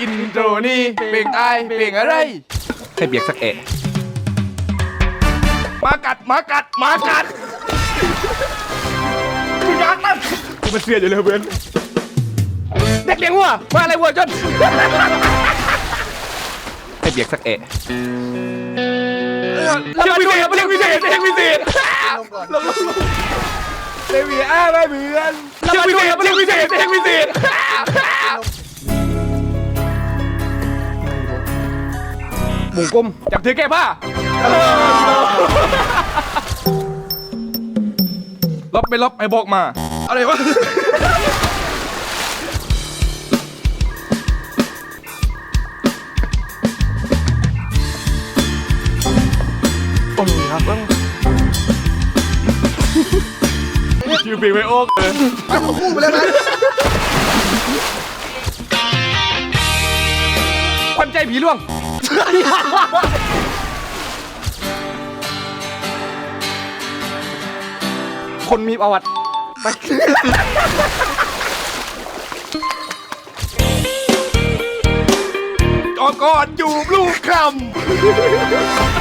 อินโทรนี่เพลงตายเพลงอะไร ให้เบียกสักเอะมากัดมากัดมากัดมึงกัดมันมันเสียอยู่เลยเพื่อนเด็กเลี้ยงวัวมาอะไรวัวจน ให้เบียกสักเอะเรียกพิเศษเรียกพิเศษเรียกพิเศษลงลงลงเรียกพิเศษอ่าไม่เหมือนเรียกพิเศษเรียกพิเศษเรียกพิเศ ษหมุงกลมจับถือแก้ผ้าลบไม่ลบไอ้บอกมา อะไรวะ โอ้ยครับต้องชื่อเพลงไม่โอ้เลยคู่ไปแล้วนะควันใจผีล่วง คนมีประวัติไปจอกอดจูบลูกคำ